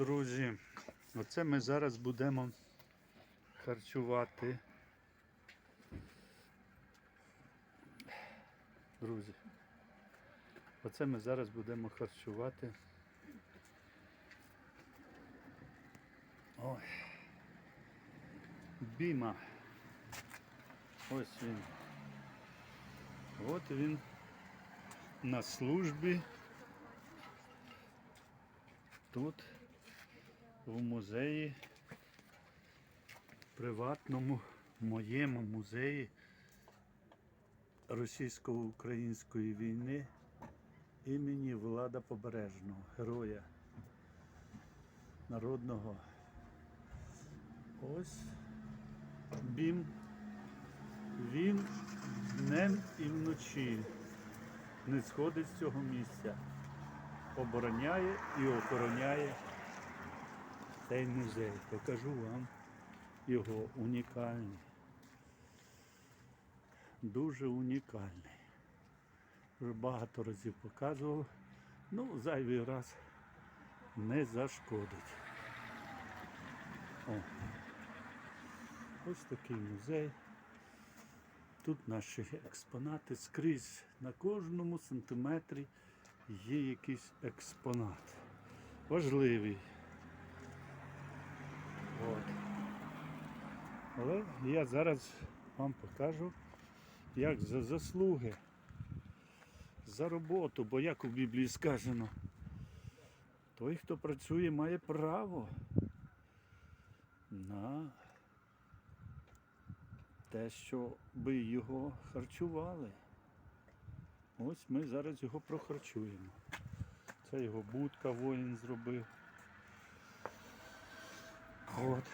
Друзі, оце ми зараз будемо харчувати. Друзі, оце ми зараз будемо харчувати. Ой. Біма. Ось він. От він на службі. Тут в музеї, приватному моєму музеї російсько-української війни імені Влада Побережного, героя народного. Ось бім. Він днем і вночі не сходить з цього місця обороняє і охороняє цей музей. Покажу вам його унікальний. Дуже унікальний. Вже багато разів показував. Ну, зайвий раз не зашкодить. О. Ось такий музей. Тут наші експонати скрізь на кожному сантиметрі є якийсь експонат. Важливий. От. Але я зараз вам покажу, як за заслуги, за роботу, бо як у Біблії сказано, той, хто працює, має право на те, що би його харчували. Ось ми зараз його прохарчуємо. Це його будка воїн зробив. От.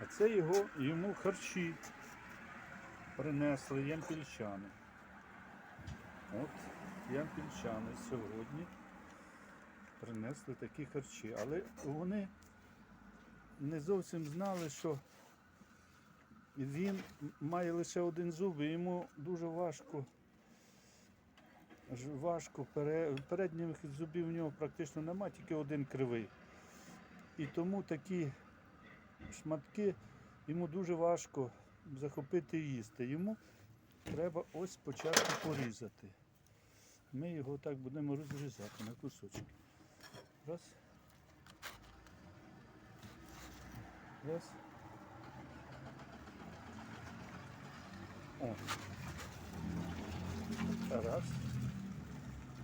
А це його йому харчі принесли ямпільчани. От ямпільчани сьогодні принесли такі харчі. Але вони не зовсім знали, що він має лише один зуб і йому дуже важко важко, передніх зубів в нього практично немає, тільки один кривий. І тому такі шматки йому дуже важко захопити і їсти. Йому треба ось спочатку порізати. Ми його так будемо розрізати на кусочки. Раз. Раз. О. Раз.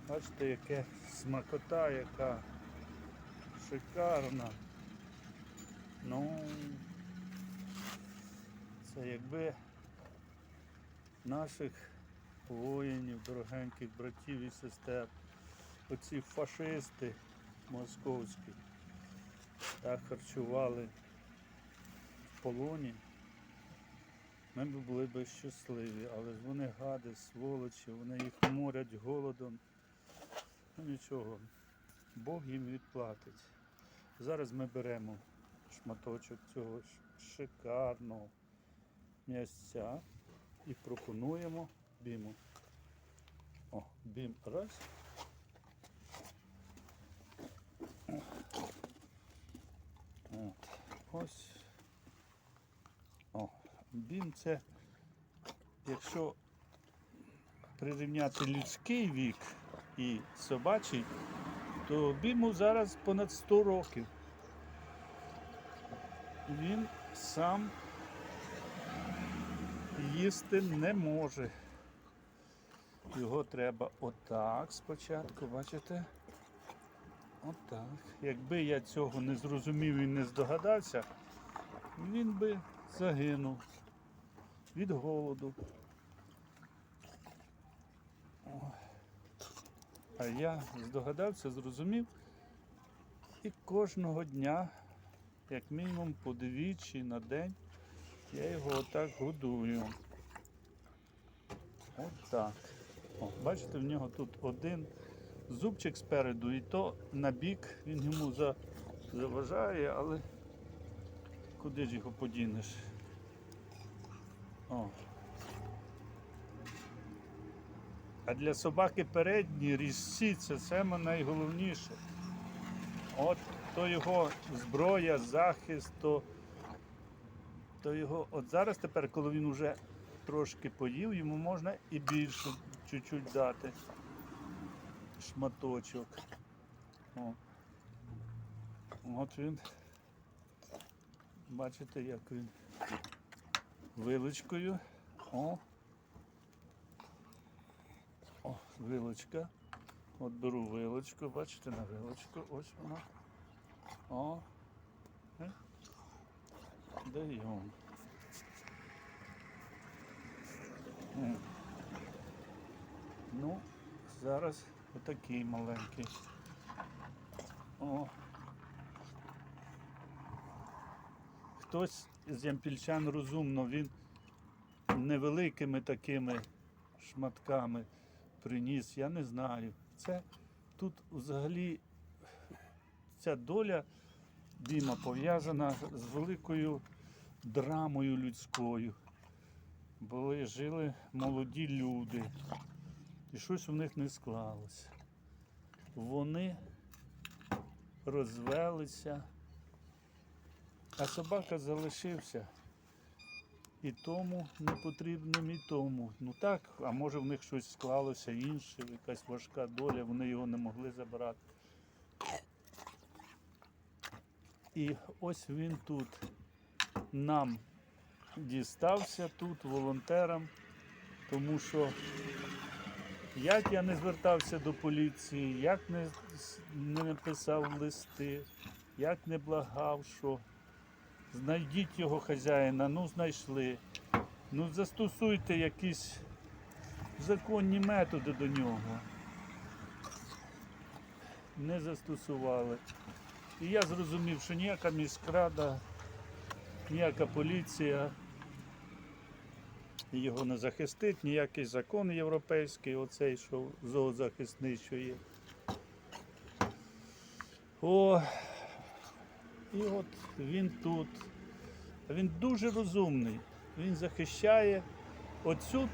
Бачите, яке смакота, яка шикарна. Ну це якби наших воїнів, дорогеньких братів і сестер, оці фашисти московські так харчували в полоні. Ми б були б щасливі, але ж вони гади, сволочі, вони їх морять голодом. Ну нічого, Бог їм відплатить. Зараз ми беремо шматочок цього шикарного м'ясця і пропонуємо біму. О, бім раз. Ось. О, бім це, якщо прирівняти людський вік і собачий, то біму зараз понад 100 років. Він сам їсти не може. Його треба отак спочатку, бачите? Отак. Якби я цього не зрозумів і не здогадався, він би загинув від голоду. А я здогадався, зрозумів. І кожного дня, як мінімум по двічі на день, я його отак годую. Отак. О, бачите, в нього тут один зубчик спереду, і то на бік він йому за, заважає, але куди ж його подінеш? О. А для собаки передні різці це саме найголовніше. От то його зброя, захист, то, то його. От зараз тепер, коли він вже трошки поїв, йому можна і більше чуть-чуть дати шматочок. О. От він. Бачите, як він вилочкою. О. О, вилочка. От беру вилочку, бачите на вилочку, ось вона. О. Е. Даємо. Ну, зараз отакий маленький. О. Хтось з ямпільчан розумно, він невеликими такими шматками приніс, я не знаю. Це тут взагалі ця доля Діма пов'язана з великою драмою людською. Були, жили молоді люди, і щось у них не склалося. Вони розвелися, а собака залишився. І тому не потрібним, і тому. Ну так, а може в них щось склалося інше, якась важка доля, вони його не могли забрати. І ось він тут нам дістався тут, волонтерам, тому що як я не звертався до поліції, як не, не написав листи, як не благав, що знайдіть його хазяїна, ну знайшли. Ну застосуйте якісь законні методи до нього. Не застосували. І я зрозумів, що ніяка міськрада, ніяка поліція його не захистить, ніякий закон європейський, оцей, що зоозахисний, що є. О, і от він тут. Він дуже розумний. Він захищає оцю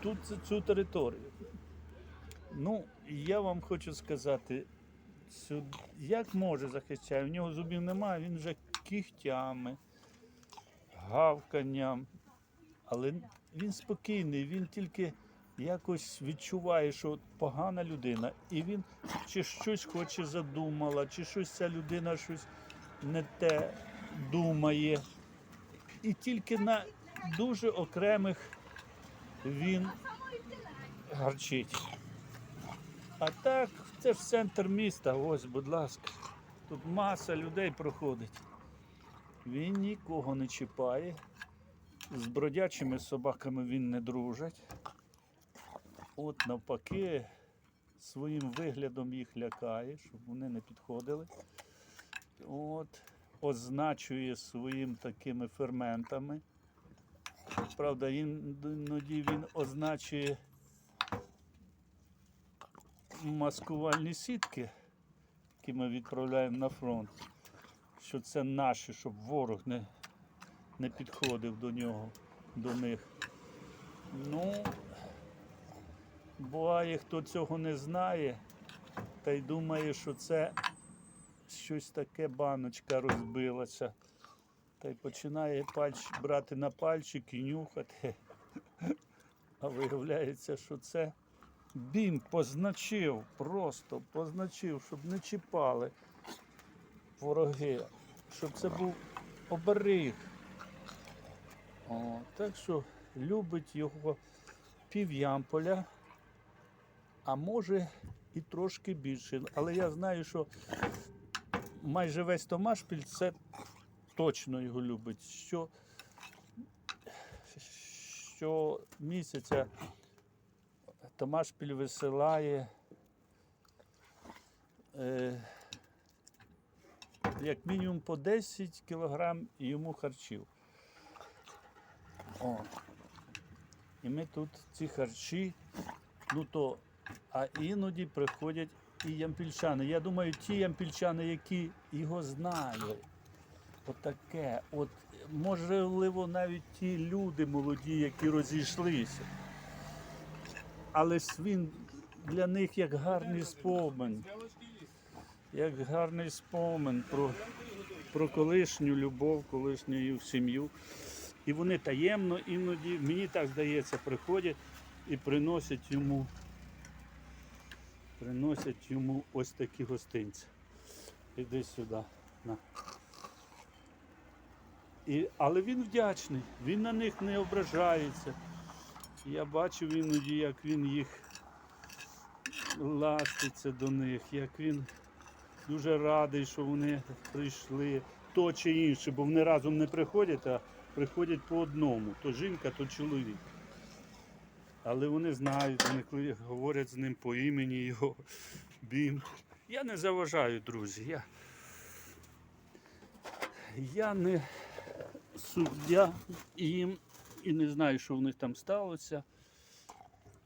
тут, цю територію. Ну, я вам хочу сказати, як може захищає, в нього зубів немає, він вже кігтями, гавканням. Але він спокійний, він тільки якось відчуває, що погана людина, і він чи щось хоче задумала, чи щось ця людина щось не те думає. І тільки на дуже окремих він гарчить. А так, це ж центр міста, ось, будь ласка. Тут маса людей проходить. Він нікого не чіпає. З бродячими собаками він не дружить. От навпаки, своїм виглядом їх лякає, щоб вони не підходили. От, означує своїм такими ферментами. Правда, іноді він означує маскувальні сітки, які ми відправляємо на фронт, що це наші, щоб ворог не, не підходив до нього, до них. Ну, буває, хто цього не знає, та й думає, що це щось таке баночка розбилася. Та й починає пальч брати на пальчик і нюхати. А виявляється, що це бім позначив, просто позначив, щоб не чіпали вороги, щоб це був оберіг. О, так що любить його пів ямполя, а може і трошки більше. Але я знаю, що майже весь Томашпіль це точно його любить. Що, що місяця Томашпіль висилає е, як мінімум по 10 кілограм йому харчів. О. І ми тут ці харчі, ну то, а іноді приходять і ямпільчани. Я думаю, ті ямпільчани, які його знали. Отаке. От, можливо, навіть ті люди молоді, які розійшлися. Але він для них як гарний спомин. Як гарний спомин про, про колишню любов, колишню сім'ю. І вони таємно іноді, мені так здається, приходять і приносять йому, приносять йому ось такі гостинці. Іди сюди. На. І, але він вдячний, він на них не ображається. Я бачив іноді, як він їх ластиться до них, як він дуже радий, що вони прийшли, то чи інше, бо вони разом не приходять, а приходять по одному, то жінка, то чоловік. Але вони знають, вони говорять з ним по імені його бім. Я не заважаю, друзі. Я, я не суддя їм і не знаю, що в них там сталося.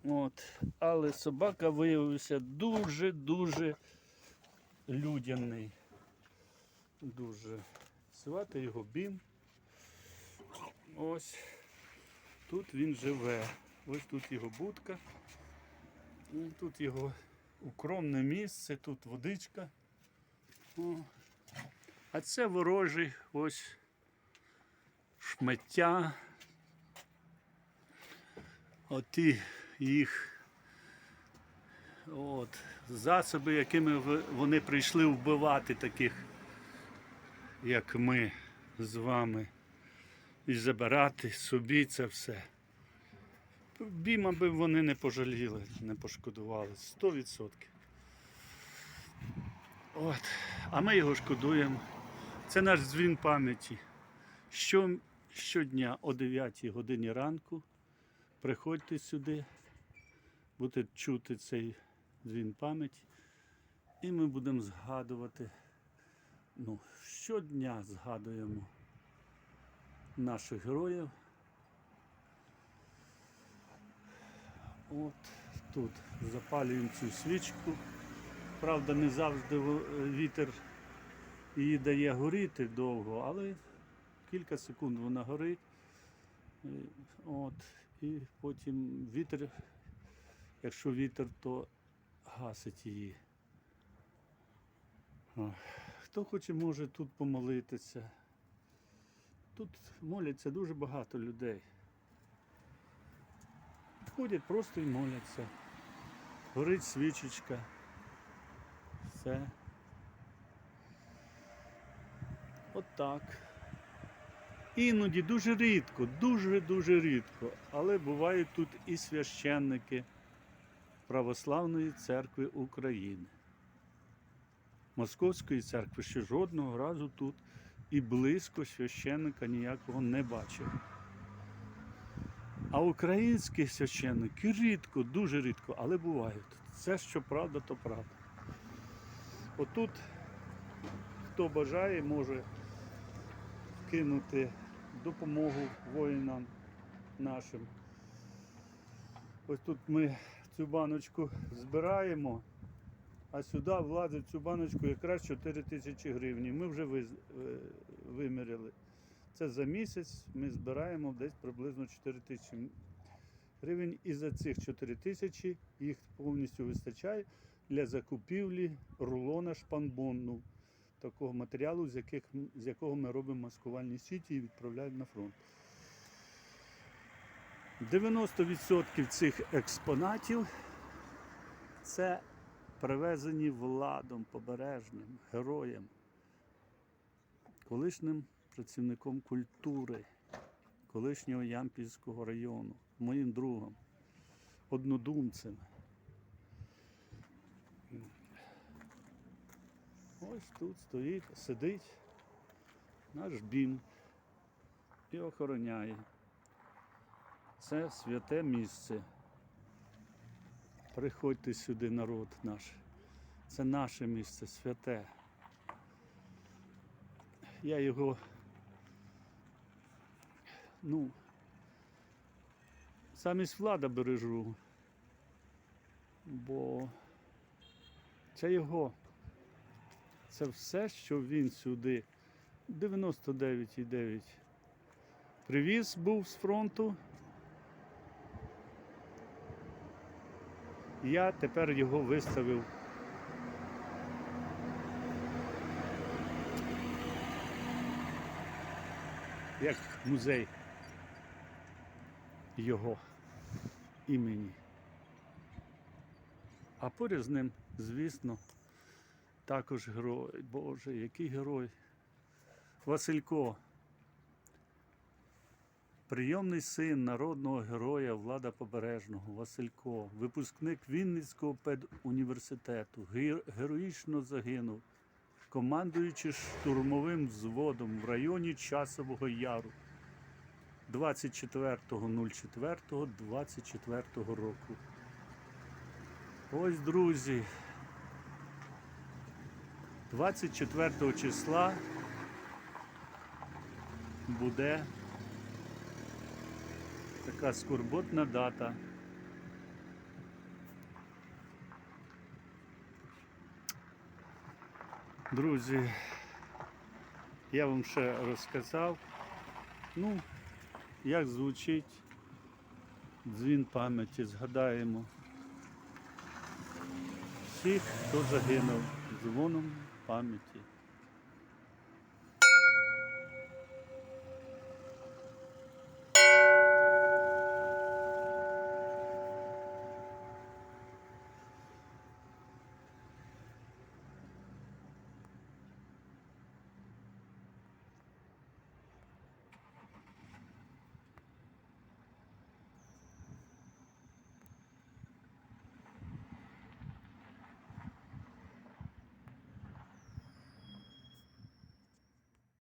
От. Але собака виявився дуже-дуже людяний. Дуже. Звати його Бім. Ось тут він живе. Ось тут його будка. Тут його укромне місце, тут водичка. О. А це ворожий ось шмаття. Оті їх от, засоби, якими вони прийшли вбивати таких, як ми з вами, і забирати собі це все. Біма би вони не пожаліли, не пошкодували. 100%. От. А ми його шкодуємо. Це наш дзвін пам'яті. Що, щодня о 9 годині ранку приходьте сюди, будете чути цей дзвін пам'яті, і ми будемо згадувати. Ну, щодня згадуємо наших героїв. От тут запалюємо цю свічку. Правда, не завжди вітер її дає горіти довго, але кілька секунд вона горить. І, От, і потім вітер, якщо вітер, то гасить її. Хто хоче, може тут помолитися. Тут моляться дуже багато людей. Ходять просто і моляться. Горить свічечка. Все. От так. Іноді дуже рідко, дуже-дуже рідко, але бувають тут і священники Православної церкви України. Московської церкви ще жодного разу тут і близько священника ніякого не бачив. А українські священники рідко, дуже рідко, але бувають. Це що правда, то правда. Отут, хто бажає, може кинути допомогу воїнам нашим. Ось тут ми цю баночку збираємо, а сюди влазить цю баночку якраз 4 тисячі гривень. Ми вже е, виміряли. Це за місяць ми збираємо десь приблизно 4 тисячі гривень. І за цих 4 тисячі їх повністю вистачає для закупівлі рулона шпанбонну, такого матеріалу, з, яких, з якого ми робимо маскувальні сіті і відправляємо на фронт. 90% цих експонатів це привезені владом побережним, героям, колишнім працівником культури, колишнього Ямпільського району, моїм другом, однодумцем. Ось тут стоїть, сидить наш бім і охороняє. Це святе місце. Приходьте сюди, народ наш. Це наше місце святе. Я його, ну, самість влада бережу, бо це його. Це все, що він сюди, 99,9 привіз, був з фронту. Я тепер його виставив. Як музей його імені. А поряд з ним, звісно, також герой. Боже, який герой. Василько. Прийомний син народного героя Влада Побережного, Василько, випускник Вінницького педуніверситету, героїчно загинув, командуючи штурмовим взводом в районі Часового Яру 24.04.24 року. Ось, друзі, 24 числа буде така скорботна дата. Друзі, я вам ще розказав, ну, як звучить дзвін пам'яті, згадаємо всіх, хто загинув дзвоном пам'яті.